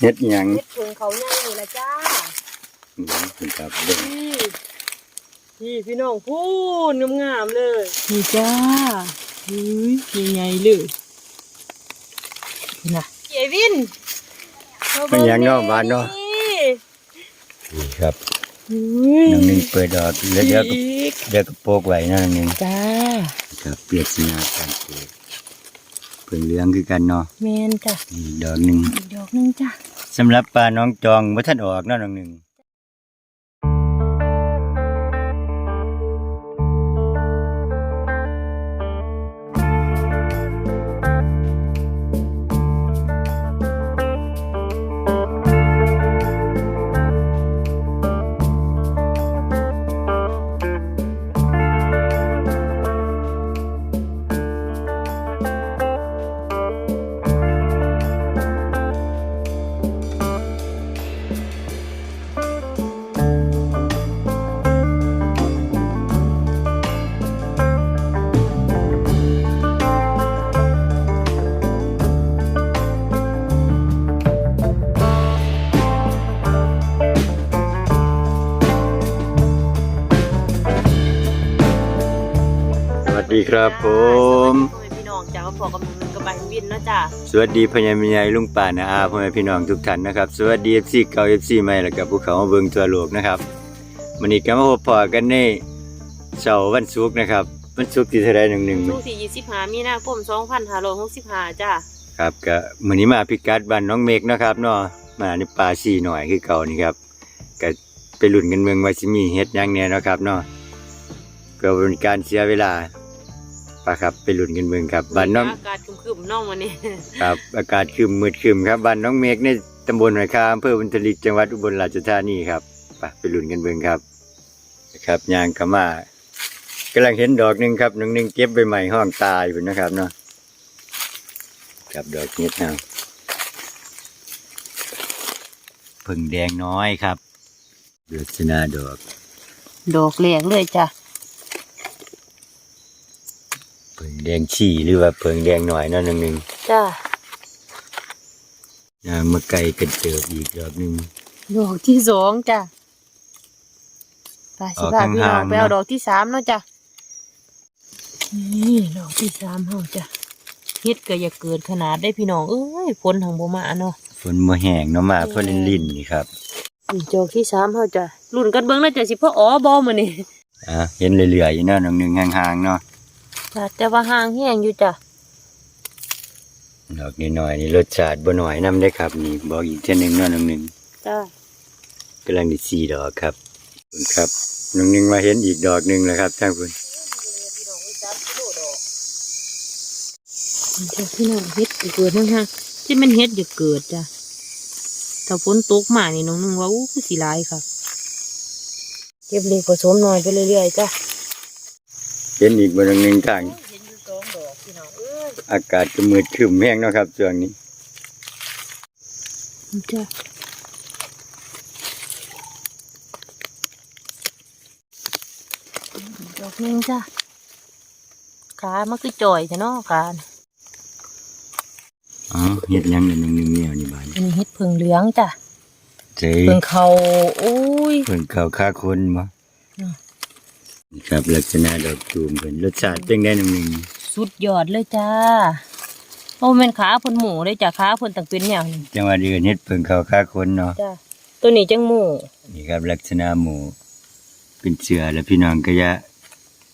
เฮ็ดหยังเฮ็ดเพิงเขาใหญ่นี่ละจ้าเดี๋ยวคุณครับเบิ่งนี่นี่พี่น้องพูนงามๆเลยนี่จ้าอุ้ยใหญ่ๆเลยน่ะเจวินเป็นหยังเนาะบ้านเนาะนี่ครับอุ้ยน้องหนึงเปิดดอกแล้วเดี๋ยวก็อีกเดี๋ยวก็โปกไว้นะน้องหนึงจ้าครับเปรียบสนาการเปิดเพิ่งเหลืองคือกันเนาะแมนจ้ะนี่ดอกหนึงอีกดอกหนึงจ้ะ สำหรับปลาน้องจองบ่ทันออกเนาะน้องหนึง ครับผม สวัสดีพี่น้องจ้าพอกับมึงกับใบวินเนาะจ้าสวัสดีพญามิยายลุงป่านะอาพ่อแม่พี่น้องทุกท่านนะครับ สวัสดี FC เก่า FC ใหม่แล้วกับภูเขามาเบิ่งทั่วโลกนะครับวันนี้ก็มาพบพอกันในเสาร์วันศุกร์นะครับ วันศุกร์ที่เท่าไรหนึ่งหนึ่งช่วงที่ยี่สิบห้ามีนาคมสองพันห้าร้อยหกสิบห้าจ้าครับก็มื้อนี้มาพิกัดบ้านน้องเมฆนะครับเนาะมาในป่าซีหน่อยคือเก่านี่ครับก็ไปลุ้นกันเมืองว่าสิมีเฮ็ดหยังแหน่เนาะครับเนาะก็เป็นการเสียเวลา ปะครับไปลุ้นกันเมืองครับบ้านน้องอากาศครึมๆน้องวันนี้ครับอากาศครึมมืดครึมครับบ้านน้องเมฆในตำบลหอยคาอำเภอบุญทลิกจังหวัดอุบลราชธานีครับไปไปลุ้นกันเบิ่งครับครับยางกมากำลังเห็นดอกหนึ่งครับน้องหนึ่งเก็บใบใหม่ห้องตายอยู่นะครับเนาะครับดอกเนี้ยนะผึ่งแดงน้อยครับลักษณะดอก ดอกแหลกเลยจ้า ผึ่ง แดงฉี่หรือว่าผึ่งแดงหน่อยเนั่นน้องหนึ่งจ้านะเมื่อไก่กันเติบอีกดอกหนึ่งดอกที่สองจ้าไปสิพาพี่น้องห่างๆไปเอาเนาะดอกที่สามเนาะจ้านี่ดอกที่สามเฮาจ้ะเฮ็ดก็อย่าเกิดขนาดได้พี่น้องเอ้ยฝนทางบ่มาเนาะฝนมาแห้งเนาะมาเพื่อลินลินๆนี่ครับนี่ดอกที่สามเฮาจ้ะรุ่นกันเบิ่งแล้วจ้ะสิพ่ออ๋อบ่มื้อนี้อะเห็นเรื่อยๆอยู่เนาะน้องหนึ่งห่างๆเนาะ จ้ะแต่ว่าห่างแห้งอยู่จ้ะดอกน้อยๆนี่รสชาติบ่น้อยนํได้ครับนี่บอกอีกเท่านึงเนาะน้องหนึ่งจ้ะกำลังได้สี่ดอกครับขอบคุณครับน้องหนึ่งมาเห็นอีกดอกหนึ่งแล้วครับท่านคุณจ้ะพี่น้องเฮ็ดก็เกิดห่างๆที่มันเฮ็ดอย่าเกิดจ้ะถ้าฝนตกมานี่น้องนึงว่าอู้คือสิหลายค่ะ เก็บเล็กผสมน้อยไปเรื่อยๆจ้ะ เห็นอีกบ่น้องหนึ่งทาง เห็นอยู่สองดอกพี่น้องเอ้ยอากาศก็มืดครึ้มแห้งเนาะครับช่วงนี้ จ้ะดอกหนึงจ้ะขามันคือจ่อยจ้ะเนาะการอ๋อเฮ็ดหยังเดี๋ยวน้องหนึ่งเนี่ยนี่บาดอันนี้เฮ็ดเพิงเหลืองจ้ะเจ้เพิงเขาโอ้ย เพิ่นเข้าค่าคนบ่อืม นี่ครับลักษณะดอกตูมเพิ่นรสชาติเป็นได้น้องหนึ่งสุดยอดเลยจ้าโอ้แม่นขาเพิ่นหมูเลยจ้ะขาเพิ่นตั้งเป็นแนวนี้จังหวัดอื่นเฮ็ดเพิ่นเข้าค่าคนเนาะจ้ะตัวนี้จังหมูนี่ครับ ลักษณะหมูเป็นเสือแล้วพี่น้องก็จะ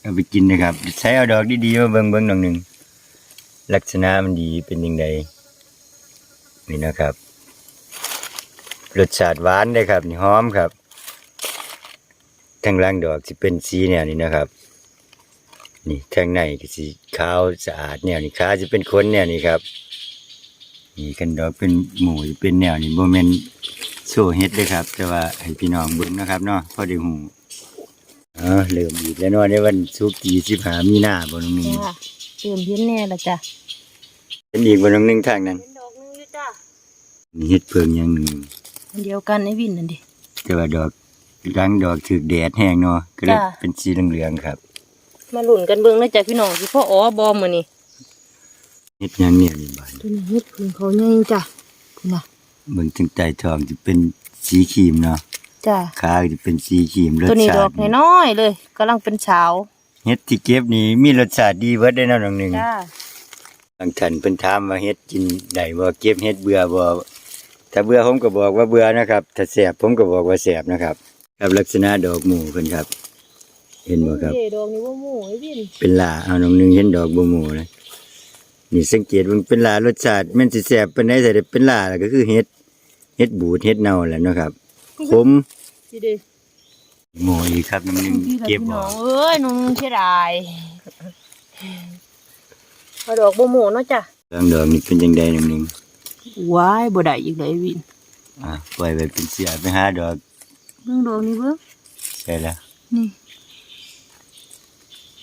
เอาไปกินนะครับ ใช้เอาดอกดีๆมาเบิ่งเบิ่งหน่อยหนึ่งลักษณะมันดีเป็นยังไงนี่นะครับรสชาติหวานเลยครับ นี่หอมครับ ทางล่างดอกจะเป็นสีแนวนี้นะครับ นี่ทางในก็สีขาวสะอาดแนวนี้ขาจะเป็นขนแนวนี้ครับ นี่กันดอกเป็นหมูจะเป็นแนวนี้โบเมนโซ่เฮ็ดเลยครับ แต่ว่าให้พี่น้องเบิ่งนะครับเนาะพอได้หูอ๋อเริ่มอีกแล้วเนาะในวันศุกร์ที่สิบหามีนาบ่น้องหนึงจ้ะเติมเห็นแน่ละจ้ะเป็นอีกบ่น้องหนึงทางนั้นเป็นดอกนึงอยู่จ้ะนี่เฮ็ดเพิ่งอย่างหนึงอันเดียวกันไอ้วินนั่นดิแต่ว่าดอก รังดอกถึกแดดแห้งเนาะก็เลยจ้ะ เป็นสีเหลืองๆครับมาหลุ่นกันเบิ่งนะจ้ะพี่น้องสิพ่ออ๋อบอมื้อนี้เฮ็ดหยังเนี่ยนี่บาดตัวนี้เฮ็ดเพิ่งเขาใหญ่จ้ะคุณน่ะเบิ่งถึงใต้ท้องจะเป็นสีครีมเนาะจ้าขาก็จะเป็นสีครีมรสตัวนี้ดชาอกติน้อยๆเลยกำลังเป็นเช้าเฮ็ดที่เก็บนี่มีรสชาติดีเบิดได้อเนาะน้องหนึง จ้าบางท่านเพิ่นถามว่าเฮ็ดกินได้บ่เก็บเฮ็ดเบื่อบ่ถ้าเบื่อผมก็บอกว่าเบื่อนะครับ ถ้าแสบผมก็บอกว่าแสบนะครับ ครับลักษณะดอกหมู่เพิ่นครับ เห็นบ่ครับ เด้ดอกนี้ว่าหมูไอ้บินเป็นลาเอาน้องหนึงเห็นดอกบ่หมู่นะนี่สังเกตมันเป็นลารสชาติแม่นสิแสบปานใดแต่ได้เป็นลาแล้วก็คือเฮ็ดเฮ็ดบูดเฮ็ดเน่าแหละเนาะครับผมสิเด้หมู่อีกครับน้องหนึงเก็บพี่บ่น้องเอ้ยน้องเสียดายเอาดอกบ่หมูเนาะจ้ะบางดอกนี่เป็นจังไดน้องหนึงว้ายบ่ได้อีกเลยไอ้บิน อ่าปล่อยไว้เป็นเสียไปหาดอก เบิ่งดอกนี้เบิ่งใช่แล้วนี่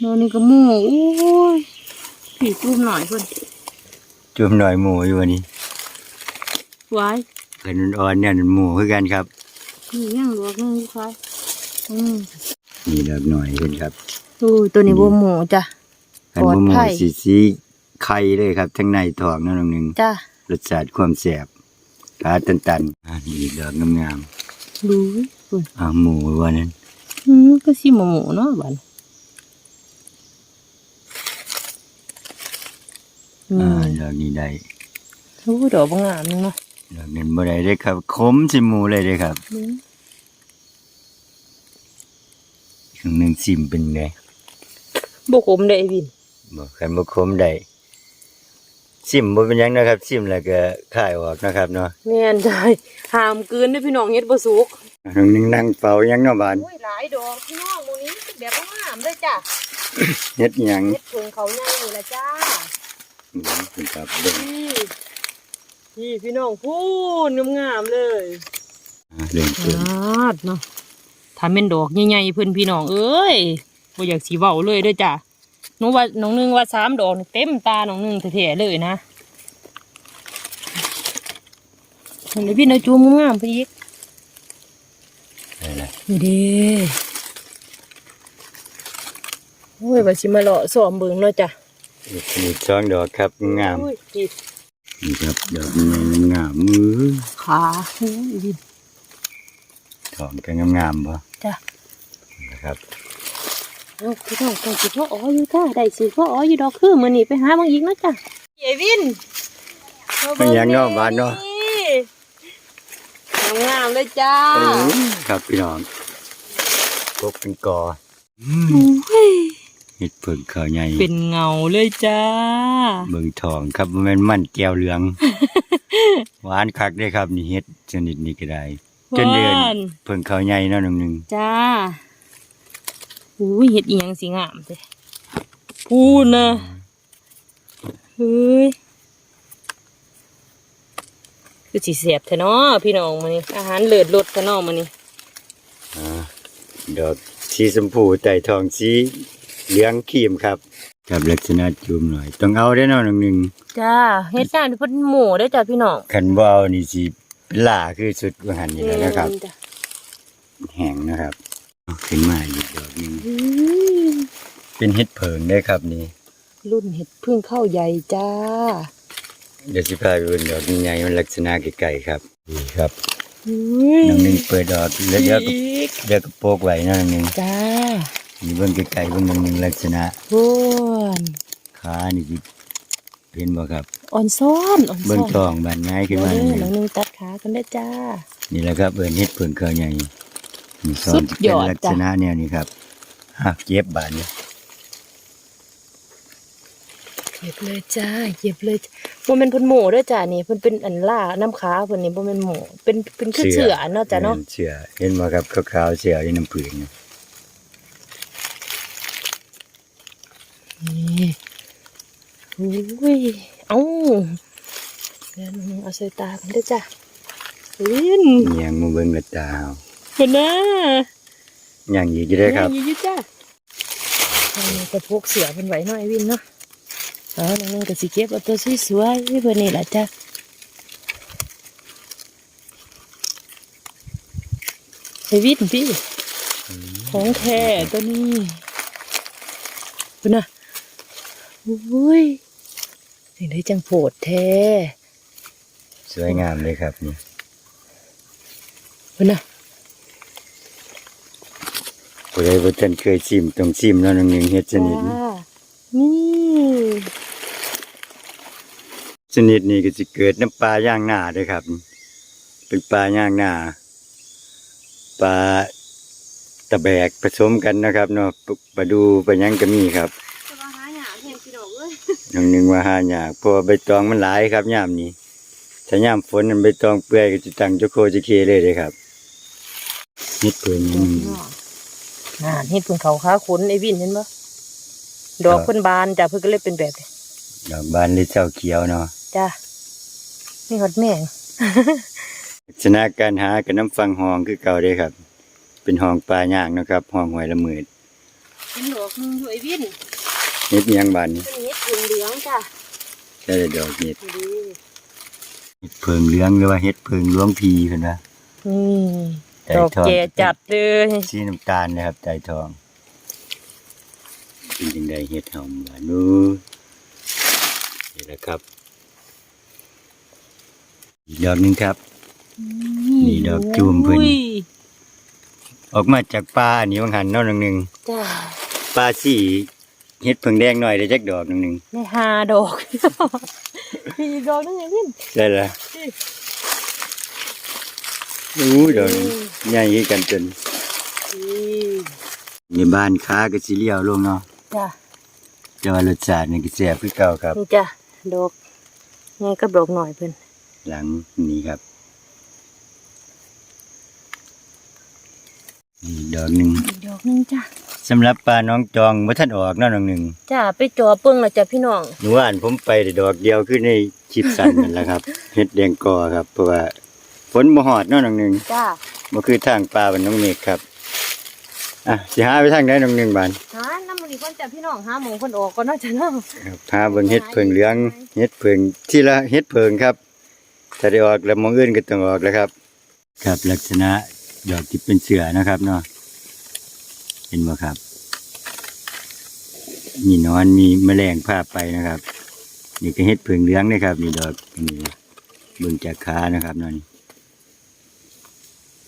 ดอกนี้ก็หมูโอ้ยผีจุ่มหน่อยเพิ่นจุ่มหน่อยหมู่อยู่วันนี้ว้ายเพิ่นอ่อนๆเนี่ยหมู่คือกันครับนี่ยังดอกนึงลูกค้าอืมนี่ดอกหน่อยเห็นครับโอ้ยตัวนี้บ่หมูจ้ะอันปลอดบ่หมู่ภัยสีสีไข่เลยครับ ทั้งในท้องนั่นองหนึงจ้ะรสชาติความแซ่บขาตันๆอ่านี่ดอกงามดูเพิ่นๆ อ่าหมู่ว่านั้นอืมก็สิหมูเนาะบัดอือ่ามดอกนี้ได้โอ้ยดอกบางงามนึงเนาะดอกนั้นบ่ได้เด้อครับขมสิหมู่เลยเด้อครับครั้งหนึงซิมเป็นไงบกขมได้ไอ้บินบ่คันบ่ขมได้ซิมบ่เป็นหยังนะครับซิมแล้วก็คายออกนะครับเนาะแม่นใจห้ามเกินเด้อพี่น้องเฮ็ดบ่สุกครั้งห นึงนั่งเฝ้าหยังเนาะบานโอ้ยหลายดอกพี่น้องหมื้นี้แบบบางงามเด้อจ้ะเฮ็ดหยังเฮ็ดเพิงเขาใหญ่นี่ล่ะจ้าอืมเป็นครับเบิ่งนี่นี่พี่น้องพูนงามๆเลยอ่าเรื่องเกินอาดเนาะถ้าแม่นดอกใหญ่ๆเพิ่นพี่น้องเอ้ยบ่อยากสิเว้าเลยเด้อจ้ะหนูว่าน้องนึงว่าสามดอกนี่เต็มตาน้องนึงแท้ๆเลยนะเห็นเลยพี่น้องจูมงามๆไปอีกได้ละ นี่เด้โอ้ยว่าสิมาเลาะซ้อมเบิ่งเนาะจ้ะอีกอีกสองดอกครับงาม โอ้ยจินี่ครับดอกนี้งามมือขาโอ้ยดิถองกันงามๆบ่จ้ะนะครับเอาพี่น้องต้องสิพ่ออ๋ออยู่จ้าได้สิพ่ออ๋ออยู่ดอกคือมื้อนี้ไปหาบางอีกเนาะจ้ะเยวินเป็นหยังเนาะบ้านเนาะงามๆเลยจ้า ครับพี่น้อง พกเป็นกอโอ้ยเห็ดเพิ่งข้าวใหญ่เป็นเงาเลยจ้า เบิ่งทองครับบ่แม่นมันแก้วเหลือง หวานคักเด้ครับ นี่เฮ็ดชนิดนี้ก็ได้จนเดือนหวานเพิ่งข้าวใหญ่เนาะน้องหนึงจ้าอุ้ยเห็ดอีหยังสิงามเด้พูดนะเฮ้ยคือสิเสียบแท้เนาะพี่น้องมื้อนี้อาหารเลิศรสแท้เนาะมื้อนี้อ่า ดอกสีชมพูใต้ทองสีเหลืองครีมครับครับลักษณะจุ่มหน่อย ต้องเอาได้อเนาะน้องหนึงจ้าเฮ็ดงานเพิ่นหมูได้อจ้าพี่น้องคันบ่เอานี่สิเป็นล่าคือสุดว่าหันนี่แหละนะครับแม่จ้แห้งนะครับเอาขึ้นมาอีกดอกหนึงอืมเป็นเห็ดเผิงได้ครับนี่ รุ่นเห็ดพึ่งเข้าใหญ่จ้า เดี๋ยวสิพาไปเบิ่งดอกใหญ่ๆมันลักษณะไกลๆครับนี่ครับอุ้ย น้องหนึงเปิดดอกแล้วเดี๋ยวก็อีกเดี๋ยวก็โปกไว้เนาะน้องหนึงจ้านี่เบิ่งไกลๆเบิ่งน้องหนึงลักษณะโอ้นขานี่สิเห็นบ่ครับอ่อนซ้อนอ่อนซ้เบิ่งอนท้องบานง่ายขึ้นมาเอน้องหนึงอน้องนึงตัดขากันได้อจ้า นี่แหละครับเอิ้นเห็ดเผิงเครือใหญ่นี่ซ้อสุนดจะยเป็นอดลักจ้ะษณะแนวนี้ครับฮะเก็บบานนี้ เก็บเลยจ้าเก็บเลยบ่แม่นเพิ่นหมูเด้อจ้านี่เพิ่นเป็นอันล่าน้ำขาเพิ่นนี่บ่แม่นหมูเป็นเป็นคือเสือเนาะจ้าเนาะเสือเห็นบ่ครับขาวๆเสือที่น้ำผึ้งนี่นี่อุ้ยเอ้าเดี๋ยวน้องนึงเอาใส่ตากันได้อจ้าลินเมียงมาเบิ่งกระตาเอาเพิ่นน่ะอย่างอีกอยู่เด้อครับแม่อยู่จ้าอันนี้ก็พกเสือเพิ่นไว้หน่อยวินเนาะ เอาน้องนึงก็สิเก็บเอาตัวสวยๆเพิ่นนี่ล่ะจ้าไปวินพี่ของแท้ตัวนี้เป็นนะอุ้ยสิ่งที่จังโผดแท้สวยงามเลยครับนี่พุ่นน่ะผู้ใดบ่ทันเคยชิมต้องชิมเนาะน้องหนึงเฮ็ดชนิดนี้ จ้านี่ ชนิดนี้ก็สิเกิดน้ำปลาย่างหน้าเด้วยครับ เป็นปลาย่างหน้าปลาตะแบกผสมกันนะครับเนาะปลาดูปลาหยังก็มีครับจะมาหาหยาเห็นพี่น้องเอ้ยน้องหนึงว่าหายากเพราะว่าใบตองมันหลายครับยามนี้ถ้ายามฝนมันใบตองเปื่อยก็จะตั้งเจ้าโคเจะเคเลยเลยครับเฮ็ดเพิ่นยังมีน่าเฮ็ดเพิ่นเขาขาขนไอ้วินเห็นบ่ดอกเพิ่นบานจ้ะเพิ่นก็เลยเป็นแบบนี้ดอกบานเลยเจ้าเขียวเนาะ จ้านี่ฮอดแม่งลักษณะการหากับน้ำฟังหองคือเก่าเด้ครับ เป็นห้องปลาย่างเนาะครับห้องหอยละหมืดเป็นดอกหนึงอยู่ไอ้วินเฮ็ดอิหยังบานนี้เป็นเฮ็ดเหลืองๆจ้ะใช่ดอกเห็ดดูเห็ดเพิงเหลืองหรือว่าเห็ดเพิงหลวงพีเพิ่นว่านี่ใจดอกทองแก่จัดเลยสีน้ำตาลนะครับใจทองเป็นจังไดเห็ดหอมหวานนู้นี่แหละครับ อีกดอกหนึงครับ นี่ดอกจูมเพิ่นอุ้ยออกมาจากป่าอันนี้วังหันเนอกหนึ่งจ้าป่าสีเห็ดเพิงแดงหน่อยได้จักดอกหนึ่งได้ห้าดอก มีอีกดอกหนึงไอ้วินใช่ละอู้ดอกนี้ใหญ่คือกันจนนี่ในบ้านค้าก็สิเลี้ยวลงเนาะจ้าแต่ว่ารสชาตินี่ก็แซ่บคือเก่าครับนี่จ้ะดอกไงก็ดอกหน่อยเพิ่น หลังนี้ครับนี่ดอกหนึ่งอีกดอกหนึงจ้ะสำหรับปลาน้องจองบ่ทันออกเนาะน้องหนึ่งจ้าไปจอเปิ้งและจ้ะพี่น้องหนูอ่านผมไปได้ดอกเดียวคือในคลิปสั้นนั่นแหละครับ เฮ็ดแดงกอครับ เพราะว่าฝนบ่ฮอดเนาะน้องหนึ่งจ้าบ่คือทางปลาบ้านน้องเมฆครับอะสิหาไปทางใดน้องหนึ่งบาน หาน้ำมันอีกคนจ้ะพี่น้องหาหมองคนออกก่อนเนาะจ้ะเนาะ ครับหาเบิ่งเฮ็ดเพิงเหลืองเฮ็ดเพิงที่ละเฮ็ดเพิงครับ ถ้าได้ออกแล้วมองอื่นก็ต้องออกแล้วครับครับลักษณะดอกที่เป็นเสือนะครับเนาะเห็นบ่ครับ มีนอนมีแมลงพาไปนะครับ นี่ก็เฮ็ดเพิงเหลืองนะครับนี่ดอกนี่เบิ่งจากขานะครับนาะนี่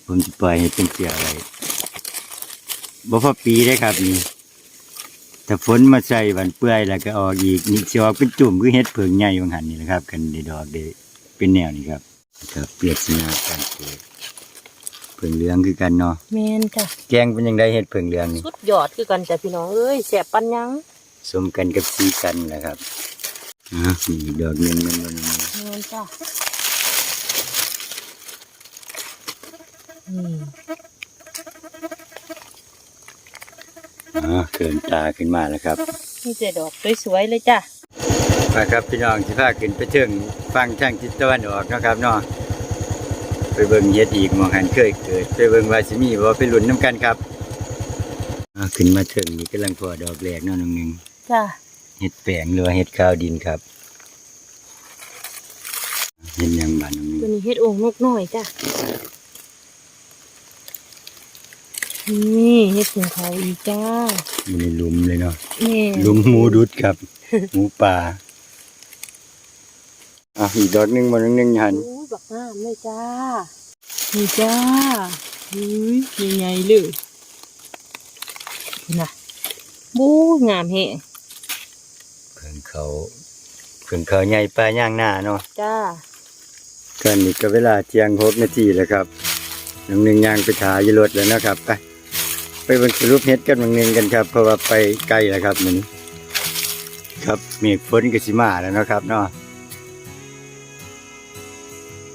ผมจะปล่อยให้เป็นเสืออะไว้บ่พอปีได้ครับนี่ถ้าฝนมาใส่วันเปื่อยแล้วก็ออกอีกนี่สิออกเป็นจุ่มคือเฮ็ดเพิงใหญ่ของหันนี่นะครับ กันได้ดอกได้ เป็นแนวนี้ครับครับเปรียบสนาการเกิดเพิงเหลืองคือกันเนาะแม่นจ้ะแกงเป็นยังไงเฮ็ดเพิงเหลืองนี่สุดยอดคือกันจ้ะพี่น้องเอ้ยแสบปันยังสมกันกับสีกันแหละครับอะนี่ดอกหนึงมันมันแม่นจ้ะนี่อะเกินตาขึ้นมาแล้วครับนี่แต่ดอกสวยๆเลยจ้ะ มาครับพี่น้องสิพาขึ้นไปถึงฟังทางทิศตะวันออกเนาะครับเนาะไปเบิ่งเฮ็ดอีกหมองหันเคยเกิด ไปเบิ่งว่าสิมีบ่ไปลุ้นน้ำกันครับอะขึ้นมาถึงนี่กำลังพอดอกแรกเนาะน้องหนึงจ้ะเห็ดแปลงหรือว่าเห็ดข้าวดินครับเห็นยังบานน้องตัวนี่นี้เฮ็ดโอ่งนกน้อยจ้ะนี่เฮ็ดถึงเขาอีกจ้าอยู่ในหลุมเลยเนาะแม่หลุมหมูดุดครับ หมูป่า อะอีกดอกหนึงมาหนึ่งหนึ่งหันโอ้ยบักงามเลยจ้านี่จ้าอุ้ยใหญ่ๆเลยนี่นะบู๊งามแฮะเพิ่งเขาเพิ่งเขาใหญ่ปลาย่างหน้าเนาะจ้ากันนี่ก็เวลาเที่ยงหกนาทีแล้วครับน้องหนึ่งย่างไปถ่ายอยรถแล้วนะครับไปไปเบนสรุปเฮ็ดกันบางหนึ่งกันครับ เพราะว่าไปไกลแล้วครับมันครับเมฆฝนก็สิมาแล้วเนาะครับเนาะ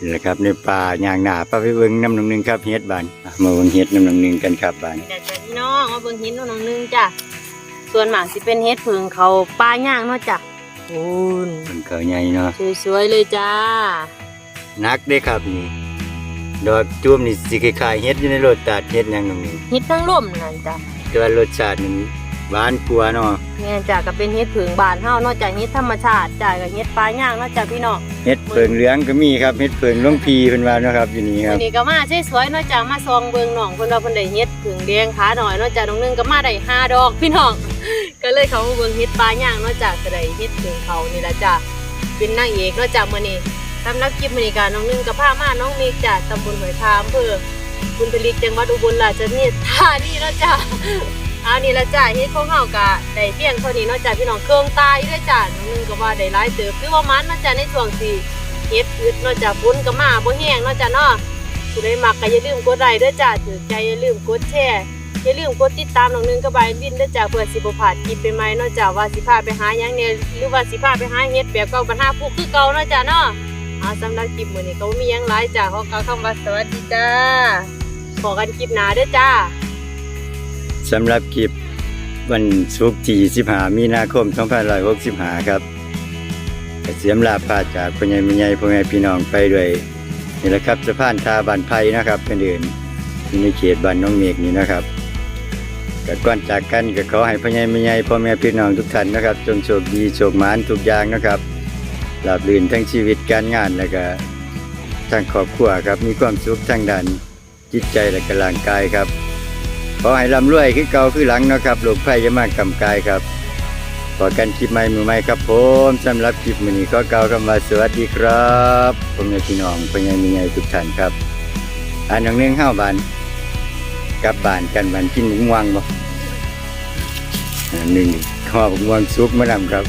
นี่แหละครับในป่าย่างหนาป้าไปเบิ่งน้ำหนองหนึงครับเฮ็ดบานอะมาเบิ่งเฮ็ดน้ำหนองหนึงกันครับบานเดี๋ยวจ้ะพี่น้องมาเบิ่งเห็ดน้องนึงจ้ะส่วนมากสิเป็นเห็ดผึ่งเขาปลาย่างเนาะจ้ะโอ้นเพิ่นเขาใหญ่เนาะสวยๆเลยจ้านักเด้ครับนี่ดอกจุ่มนี่สิคล้ายๆเฮ็ดอยู่ในรสชาติเฮ็ดหยังหนองหนึงเห็ดทั้งล่มนั่นจ้ะแต่ว่ารสชาตินี่ หวานกว่าเนาะแม่นจ้ะก็เป็นเห็ดผึ่งบานเฮานอกจากเห็ดธรรมชาติจ้ะก็เห็ดปลาย่างเนาะจ้ะพี่น้องเฮ็ดเพิงเหลืองก็มีครับเฮ็ดเพิงหลวงพีเพิ่นว่าเนาะครับอยู่นี่ควัรับ นนี้ก็มาสวยๆเนาะจ้ะมาซองเบิ่งน้องเพิ่นว่าเพิ่นได้เห็ดผึ่งแดงขาหน่อยเนาะจ้ะน้องนึงก็มาได้ห้าดอกพี่น้อง ก็เลยเขามาเบิ่งเห็ดปลาย่างเนาะจ้ะก็ได้เห็ดผึ่งเขานี่ล่ะจ้ะเป็นนางเอกเนาะจ้ะมื้อนี้สำหรับคลิปมื้อนี้ก็น้องนึงก็พามาน้องมิกจ้ะตำบลหอยทามอำเภอบุญทลิกจังหวัดอุบลราชธานีท่านี่เนาะจ้า อันนี้ละจ้าเฮ็ดของเฮากะได้เพียงเท่านี้เนาะจ้าพี่น้องเครื่องตายด้อจ้าน้องนึงก็ว่าได้หลายเติบคือว่ามันเนาะจ้าในช่วงที่เฮ็ดอึดเนาะจ้าฝนก็มาบ่แห้งเนาะจ้าเนาะผู้ใดมักก็อย่าลืมกดไลค์ด้อจ้าถือใจอย่าลืมกดแชร์อย่าลืมกดติดตามน้องนึงกับใบวินด้อจ้าเพื่อสิบ่พลาดคลิปใหม่ๆเนาะจ้าว่าสิพาไปหาหยังเนี่ยหรือว่าสิพาไปหาเฮ็ดแบบเก่าปัญหาผู้คือเก่าเนาะจ้าเนาะอาสำหรับคลิปมื้อนี้ก็มีหยังหลายจ้าขอกล่าวคำว่าสวัสดีจ้าพอกันคลิปหน้าเด้อจ้า สำหรับคลิปวันศุกร์ที่15มีนาคม2565 ครับเสียมลาพาจากพญ่แม่ใหญ่พ่อแม่พี่น้องไปด้วยนี่แหละครับสะพานทาบ้านไผ่นะครับเป็นเดินอยู่ในเขตบ้านน้องเมฆนี่นะครับก็ก่อนจากกันก็ขอให้พญ่แม่ใหญ่พ่อแม่พี่น้องทุกท่านนะครับ จงโชคดีโชคหมานทุกอย่างนะครับหลับลื่นทั้งชีวิตการงานแล้วก็ทางครอบครัวครับมีความสุขทางด้านจิตใจและก็ร่างกายครับ อให้ร่ำรวยคือเก่าคือหลังนะครับโรคภัยจะมากกำกายครับขอกันคลิปใหม่มือใหม่ครับผมสำหรับคลิปมือนี้ก็เก่าคำว่าสวัสดีครับผมยาพี่น้องพ่อใหญ่แม่ใหญ่ทุกท่านครับอันหนึ่งหนึ่งห้าบานกลับบ้านกันวันกินหมูม่วงบ่หนึ่งข้าวหมูม่วงซุปมะนำครับ